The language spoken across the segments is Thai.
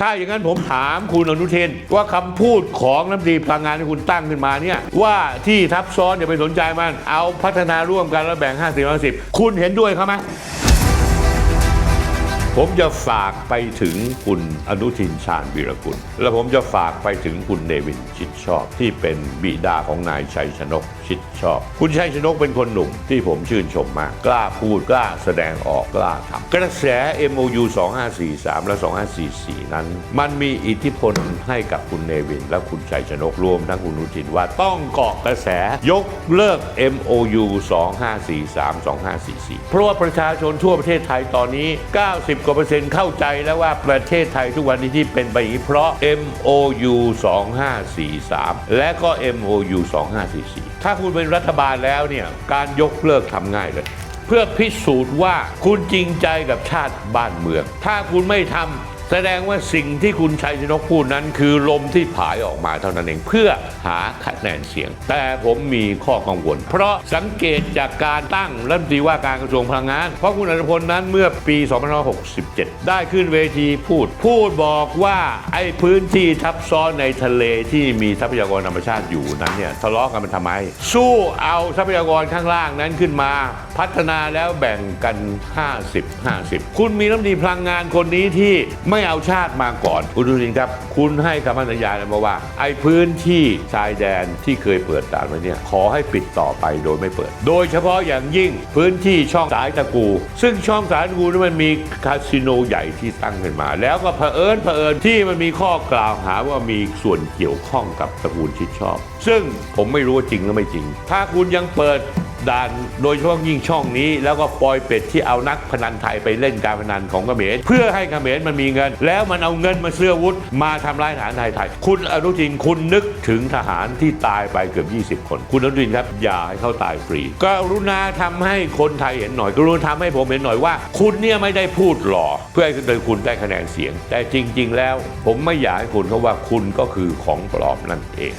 ถ้าอย่างนั้นผมถามคุณอนุเทน ว่าคำพูดของน้ำตรีพลังงานที่คุณตั้งขึ้นมาเนี่ยว่าที่ทับซ้อนอย่าไปสนใจมัน เอาพัฒนาร่วมกันแล้วแบ่ง 50 50 คุณเห็นด้วยเขาไหม ผมจะฝากไปถึงคุณอนุทินชาญวีรกุล และผมจะฝากไปถึงคุณเนวินชิดชอบ ที่เป็นบิดาของนายชัยชนกชิดชอบ คุณชัยชนกเป็นคนหนุ่มที่ผมชื่นชมมาก กล้าพูดกล้าแสดงออกกล้าทำกระแส MOU 2543 และ 2544 นั้น มันมีอิทธิพลให้กับคุณเนวิน และคุณชัยชนกรวมทั้งคุณอนุทินว่าต้องเกาะกระแสยกเลิก MOU 2543 2544 เพราะว่าประชาชนทั่วประเทศไทยตอนนี้ 90กว่าเปอร์เซ็นต์เข้าใจแล้วว่าประเทศไทยทุกวันนี้ที่เป็นไปอย่างนี้เพราะ MOU 2543 และก็ MOU 2544 ถ้าคุณเป็นรัฐบาลแล้วเนี่ยการยกเลิกทำง่ายเลย เพื่อพิสูจน์ว่าคุณจริงใจกับชาติบ้านเมือง ถ้าคุณไม่ทำ แสดงว่าสิ่งที่คุณชัยชนกพูดนั้น คือลมที่ผายออกมาเท่านั้นเองเพื่อหาคะแนนเสียง แต่ผมมีข้อกังวล เพราะสังเกตจากการตั้งรัฐมนตรีว่าการกระทรวงพลังงาน เพราะคุณอัตพลนั้นเมื่อปี 2567 ได้ขึ้นเวทีพูด พูดบอกว่าไอ้พื้นที่ทับซ้อนในทะเลที่มีทรัพยากรธรรมชาติอยู่นั้นเนี่ยทะเลาะกันมันทำไม สู้เอาทรัพยากรข้างล่างนั้นขึ้นมา พัฒนาแล้วแบ่งกัน 50 50 คุณมีรัฐมนตรีพลังงานคนนี้ที่ไม่เอาชาติมาก่อน คุณดูสิครับ คุณให้คำมั่นสัญญาเลยมาว่า ไอ้พื้นที่ชายแดนที่เคยเปิดด่านไว้เนี่ยขอให้ปิดต่อไปโดยไม่เปิด โดยเฉพาะอย่างยิ่งพื้นที่ช่องสายตะกู ซึ่งช่องสายตะกูนั้นมันมีคาสิโนใหญ่ที่ตั้งขึ้นมา แล้วก็เผอิญเผอิญที่มันมีข้อกล่าวหาว่ามีส่วนเกี่ยวข้องกับตระกูลชิดชอบ ซึ่งผมไม่รู้ว่าจริงหรือไม่จริง ถ้าคุณยังเปิด ด่านโดยเฉพาะยิ่งช่องนี้ แล้วก็ปล่อยเป็ดที่เอานักพนันไทยไปเล่นการพนันของเขมรเพื่อให้เขมรมันมีเงิน แล้วมันเอาเงินมาเสื้อวุธมาทำร้ายทหารไทยไทย คุณอนุทินคุณนึกถึงทหารที่ตายไปเกือบ 20 คน คุณอนุทินครับอย่าให้เขาตายฟรีกรุณาทำให้คนไทยเห็นหน่อยกรุณาทำให้ผมเห็นหน่อยว่า คุณเนี่ยไม่ได้พูดหล่อเพื่อให้คุณได้คะแนนเสียง แต่จริง ๆ แล้ว ผมไม่อยากให้คุณเขาว่าคุณก็คือของปลอมนั่นเอง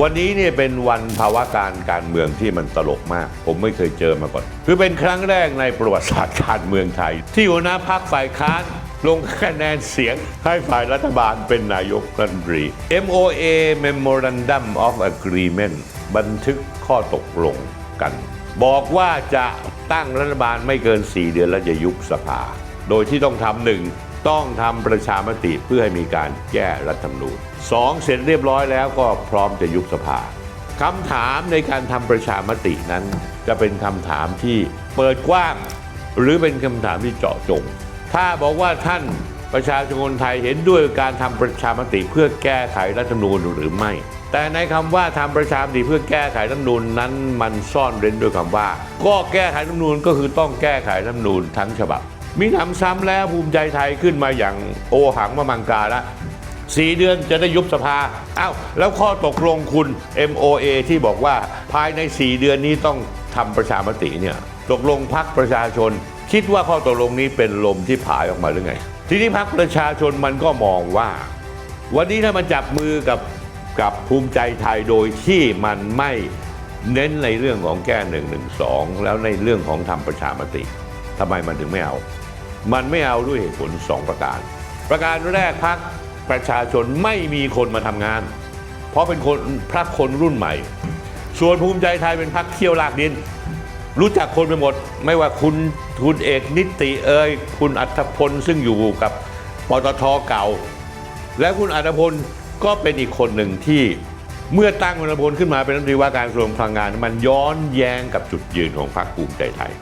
วันนี้เนี่ยเป็นวันภาวะการการเมืองที่มันตลกมาก ผมไม่เคยเจอมาก่อน คือเป็นครั้งแรกในประวัติศาสตร์การเมืองไทย ที่หัวหน้าพรรคฝ่ายค้านลงคะแนนเสียงให้ฝ่ายรัฐบาลเป็นนายกรัฐมนตรี MOA Memorandum of Agreement บันทึกข้อตกลงกัน บอกว่าจะตั้งรัฐบาลไม่เกิน 4 เดือนแล้วจะยุบสภา โดยที่ต้องทำหนึ่ง ต้องทำประชามติเพื่อให้มีการแก้รัฐธรรมนูญสองเสร็จเรียบร้อยแล้วก็พร้อมจะยุบสภาคำถามในการทำประชามตินั้น จะเป็นคำถามที่เปิดกว้าง หรือเป็นคำถามที่เจาะจง ถ้าบอกว่าท่านประชาชนคนไทยเห็นด้วยการทำประชามติเพื่อแก้ไขรัฐธรรมนูญหรือไม่ แต่ในคำว่าทำประชามติเพื่อแก้ไขรัฐธรรมนูญนั้นมันซ่อนเร้นด้วยคำว่า ก็แก้ไขรัฐธรรมนูญก็คือต้องแก้ไขรัฐธรรมนูญทั้งฉบับ มีหนำซ้ำแล้วภูมิใจไทยขึ้นมาอย่างโอหังมามังกาละสี่เดือนจะได้ยุบสภาอ้าวแล้วข้อตกลงคุณ MOA ที่บอกว่าภายใน 4 เดือนนี้ต้องทำประชามติเนี่ยตกลงพักประชาชน คิดว่าข้อตกลงนี้เป็นลมที่ผายออกมาหรือไง ทีนี้พักประชาชนมันก็มองว่า วันนี้ถ้ามันจับมือกับกับภูมิใจไทยโดยที่มันไม่เน้นในเรื่องของแก้หนึ่งหนึ่งสองแล้วในเรื่องของทำประชามติ ทำไมมันถึงไม่เอา มันไม่เอาด้วยเหตุผลสองประการ ประการแรกพักประชาชนไม่มีคนมาทำงาน เพราะเป็นคนพรรคคนรุ่นใหม่ ส่วนภูมิใจไทยเป็นพรรคเที่ยวลากดิน รู้จักคนไปหมด ไม่ว่าคุณคุณเอกนิติเอ่ยคุณอัธพลซึ่งอยู่กับปตทเก่า และคุณอัธพลก็เป็นอีกคนหนึ่งที่เมื่อตั้งคุณอัธพลขึ้นมาเป็นรัฐมนตรีว่าการกระทรวงพลังงาน มันย้อนแย้งกับจุดยืนของพรรคภูมิใจไทย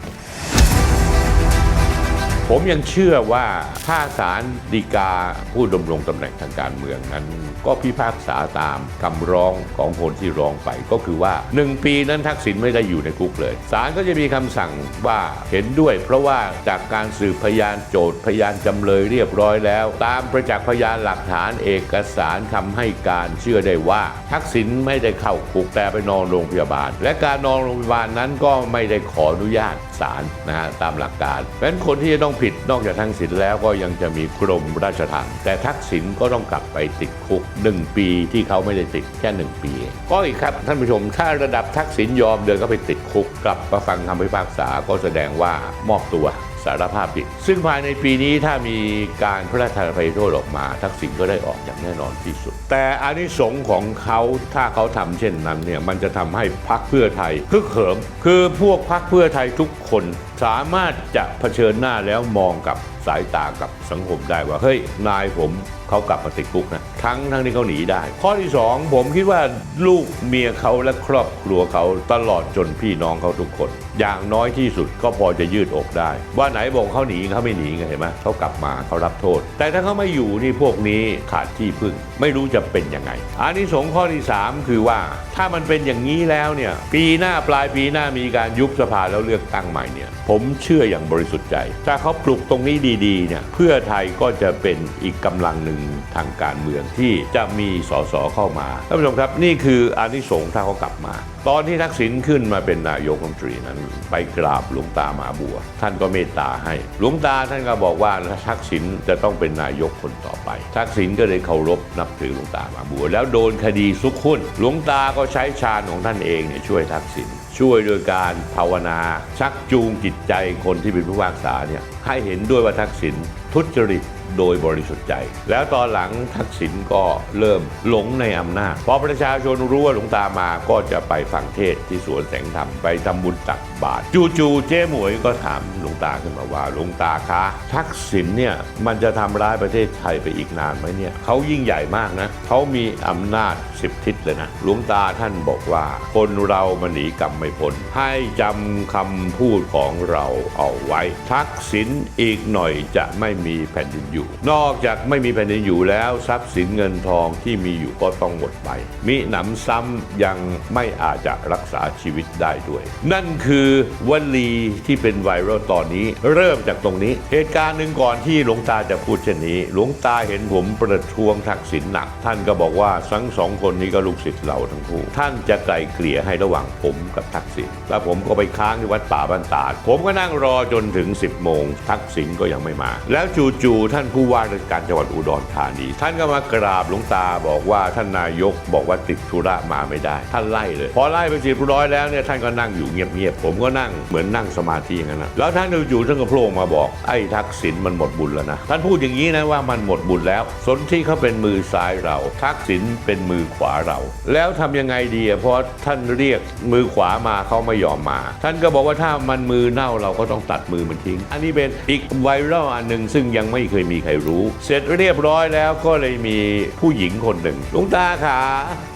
ผมยังเชื่อว่าถ้าศาลฎีกาผู้ดำรงตำแหน่งทางการเมืองนั้น ก็พิพากษาตามคำร้องของคนที่ร้องไป ก็คือว่า 1 ปีนั้นทักษิณไม่ได้อยู่ในคุกเลยศาลก็จะมีคำสั่งว่าเห็นด้วย เพราะว่าจากการสืบพยานโจทย์พยานจำเลยเรียบร้อยแล้ว ตามประจักษ์พยานหลักฐานเอกสารคำให้การเชื่อได้ว่า ทักษิณไม่ได้เข้าคุกแต่ไปนอนโรงพยาบาล และการนอนโรงพยาบาลนั้นก็ไม่ได้ขออนุญาต ศาลนะฮะตามหลักการเพราะฉะนั้นคนที่จะต้องผิดนอกจากทักษิณแล้วก็ยังจะมีกรมราชทัณฑ์แต่ทักษิณก็ต้องกลับไปติดคุก 1 ปีที่เขาไม่ได้ติดแค่ 1 ปี ก็อีกครับท่านผู้ชมถ้าระดับทักษิณยอมเดินก็ไปติดคุกกลับมาฟังคำพิพากษาก็แสดงว่ามอบตัว สารภาพผิด ซึ่งภายในปีนี้ถ้ามีการพระราชทานอภัยโทษออกมา ทักษิณก็ได้ออกอย่างแน่นอนที่สุด แต่อานิสงส์ของเขาถ้าเขาทำเช่นนั้นเนี่ยมันจะทำให้พักเพื่อไทยฮึกเหิม คือพวกพักเพื่อไทยทุกคนสามารถจะเผชิญหน้าแล้วมองกับสายตากับสังคมได้ว่า เฮ้ย นายผมเขากลับมาติดคุกนะทั้งทั้งที่เขาหนีได้ ข้อที่สองผมคิดว่าลูกเมียเขาและครอบครัวเขาตลอดจนพี่น้องเขาทุกคน อย่างน้อยที่สุดก็พอจะยืดอกได้ ว่าไหนบอกเขาหนีเขาไม่หนีไงเห็นไหมเขากลับมาเขารับโทษ แต่ถ้าเขาไม่อยู่นี่พวกนี้ขาดที่พึ่ง ไม่รู้จะเป็นยังไงอันนี้สงข้อที่สามคือว่าถ้ามันเป็นอย่างนี้แล้วเนี่ยปีหน้าปลายปีหน้ามีการยุบสภาแล้วเลือกตั้งใหม่เนี่ยผมเชื่ออย่างบริสุทธิ์ใจ ถ้าเขาปลุกตรงนี้ดีๆเนี่ยเพื่อไทยก็จะเป็นอีกกำลังหนึ่งทางการเมืองที่จะมีสสเข้ามาท่านผู้ชมครับนี่คืออานิสงส์ถ้าเขากลับมา ตอนที่ทักษิณขึ้นมาเป็นนายกรัฐมนตรีนั้นไปกราบหลวงตามหาบัว ท่านก็เมตตาให้หลวงตาท่านก็บอกว่าทักษิณจะต้องเป็นนายกคนต่อไป ทักษิณก็เลยเคารพนับถือหลวงตามหาบัว แล้วโดนคดีซุกหุ้นหลวงตาก็ใช้ฌานของท่านเองเนี่ยช่วยทักษิณช่วยโดยการภาวนา ชักจูงจิตใจคนที่เป็นผู้พิพากษาเนี่ยให้เห็นด้วยว่าทักษิณทุจริต โดยบริสุทธิ์ใจ แล้วตอนหลังทักษิณก็เริ่มหลงในอำนาจพอประชาชนรู้ว่าหลวงตามาก็จะไปฟังเทศที่สวนแสงธรรมไปทำบุญตักบาตรจู่ๆเจ๊หมวยก็ถามหลวงตาขึ้นมาว่าหลวงตาคะทักษิณเนี่ยมันจะทำร้ายประเทศไทยไปอีกนานไหมเนี่ยเขายิ่งใหญ่มากนะเขามีอำนาจสิบทิศเลยนะหลวงตาท่านบอกว่า คนเรามันหนีกรรมไม่พ้นให้จำคำพูดของเราเอาไว้ ทักษิณอีกหน่อยจะไม่มีแผ่นดินอยู่นอกจากไม่มีแผ่นดินอยู่แล้วทรัพย์สินเงินทองที่มีอยู่ก็ต้องหมดไป มิหนำซ้ำยังไม่อาจจะรักษาชีวิตได้ด้วย นั่นคือวลีที่เป็นไวรัลตอนนี้ เริ่มจากตรงนี้ เหตุการณ์หนึ่งก่อนที่หลวงตาจะพูดเช่นนี้ หลวงตาเห็นผมประท้วงทักษิณหนัก ท่านก็บอกว่าทั้งสองคนนี้ก็ลูกศิษย์เราทั้งคู่ ท่านจะไกลเกลี่ยให้ระหว่างผมกับทักษิณแล้วผมก็ไปค้างที่วัดป่าบ้านตาดผมก็นั่งรอจนถึง 10โมงทักษิณก็ยังไม่มา แล้วจู่ๆท่านผู้ว่าราชการจังหวัดอุดรธานี ท่านก็มากราบหลวงตาบอกว่าท่านนายกบอกว่าติดธุระมาไม่ได้ ท่านไล่เลย พอไล่ไปสร็จเรียบร้อยแล้วเนี่ยท่านก็นั่งอยู่เงียบๆผมก็นั่งเหมือนนั่งสมาธิอย่างนั้นนะแล้วท่านจู่ๆท่านก็โผล่มาบอกไอ้ทักษิณมันหมดบุญแล้วนะท่านพูดอย่างนี้นะว่ามันหมดบุญแล้ว สนที่เขาเป็นมือซ้ายเรา ทักษิณเป็นมือขวาเรา แล้วทำยังไงดีเพราะท่านเรียกมือขวามาเขาไม่ยอมมา ท่านก็บอกว่าถ้ามันมือเน่าเราก็ต้องตัดมือมันทิ้ง อันนี้เป็นอีกไวรัลอันหนึ่งซึ่งยังไม่เคยมีใครรู้ เสร็จเรียบร้อยแล้วก็เลยมีผู้หญิงคนหนึ่งหลวงตาขา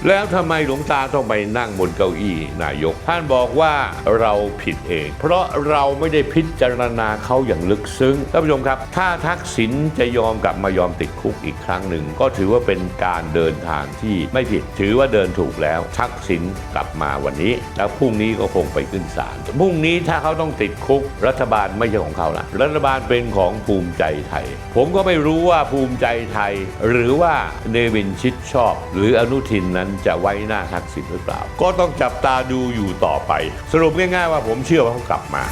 แล้วทำไมหลวงตาต้องไปนั่งบนเก้าอี้นายก ท่านบอกว่าเราผิดเอง เพราะเราไม่ได้พิจารณาเขาอย่างลึกซึ้งท่านผู้ชมครับ ถ้าทักษิณจะยอมกลับมายอมติดคุกอีกครั้งหนึ่ง ก็ถือว่าเป็นการเดินทางที่ไม่ผิด ถือว่าเดินถูกแล้ว ทักษิณกลับมาวันนี้ แล้วพรุ่งนี้ก็คงไปขึ้นศาลพรุ่งนี้ถ้าเขาต้องติดคุกรัฐบาลไม่ใช่ของเขาละรัฐบาลเป็นของภูมิใจไทย ผมก็ไม่รู้ว่าภูมิใจไทย หรือว่าเนวินชิดชอบ หรืออนุทินนั้นจะไว้หน้าทักษิณหรือเปล่า ก็ต้องจับตาดูอยู่ต่อไป สรุปง่ายๆว่าผมเชื่อว่าเขากลับมา